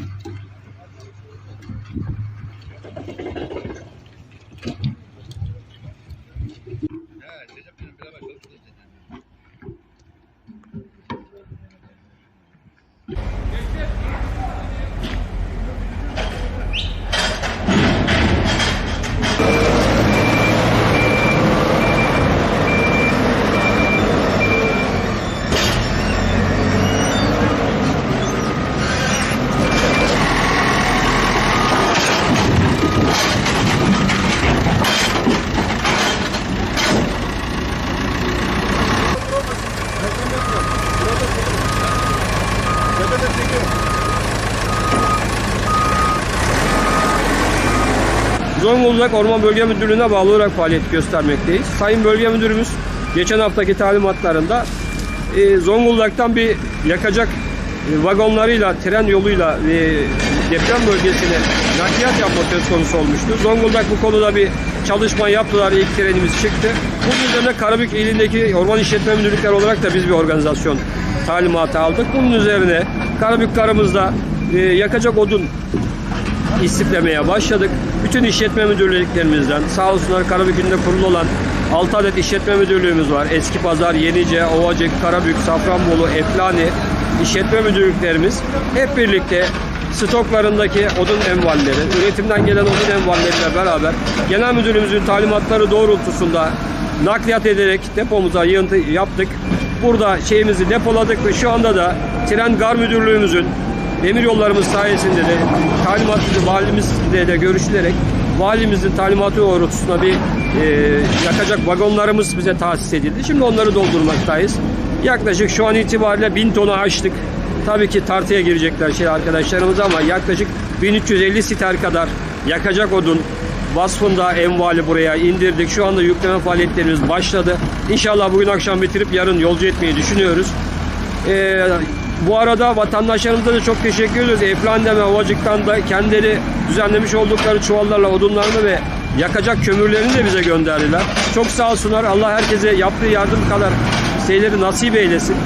É, seja pela bastante. Zonguldak Orman Bölge Müdürlüğü'ne bağlı olarak faaliyet göstermekteyiz. Sayın Bölge Müdürümüz geçen haftaki talimatlarında e, Zonguldak'tan bir yakacak e, vagonlarıyla, tren yoluyla e, deprem bölgesine nakliyat yapma söz konusu olmuştu. Zonguldak bu konuda bir çalışma yaptılar. İlk trenimiz çıktı. Bunun üzerine Karabük ilindeki orman işletme müdürlükleri olarak da biz bir organizasyon talimatı aldık. Bunun üzerine Karabük karımızda e, yakacak odun istiflemeye başladık. Bütün işletme müdürlüklerimizden sağ olsunlar Karabük'ünde kurulu olan 6 adet işletme müdürlüğümüz var. Eski Pazar, Yenice, Ovacık, Karabük, Safranbolu, Eflani işletme müdürlüklerimiz hep birlikte stoklarındaki odun envalleri, üretimden gelen odun envalleriyle beraber genel müdürümüzün talimatları doğrultusunda nakliyat ederek depomuza yığıntı yaptık. Burada şeyimizi depoladık ve şu anda da Tren Gar Müdürlüğümüzün demir yollarımız sayesinde de talimatlı valimizle de görüşülerek valimizin talimatı doğrultusunda bir e, yakacak vagonlarımız bize tahsis edildi. Şimdi onları doldurmaktayız. Yaklaşık şu an itibariyle 1000 tonu açtık. Tabii ki tartıya girecekler şey arkadaşlarımız ama yaklaşık 1350 siter kadar yakacak odun vasfında envali buraya indirdik. Şu anda yükleme faaliyetlerimiz başladı. İnşallah bugün akşam bitirip yarın yolcu etmeyi düşünüyoruz. Ee, bu arada vatandaşlarımıza da çok teşekkür ediyoruz. Eflande ve Ovacık'tan da kendileri düzenlemiş oldukları çuvallarla odunlarını ve yakacak kömürlerini de bize gönderdiler. Çok sağ olsunlar. Allah herkese yaptığı yardım kadar şeyleri nasip eylesin.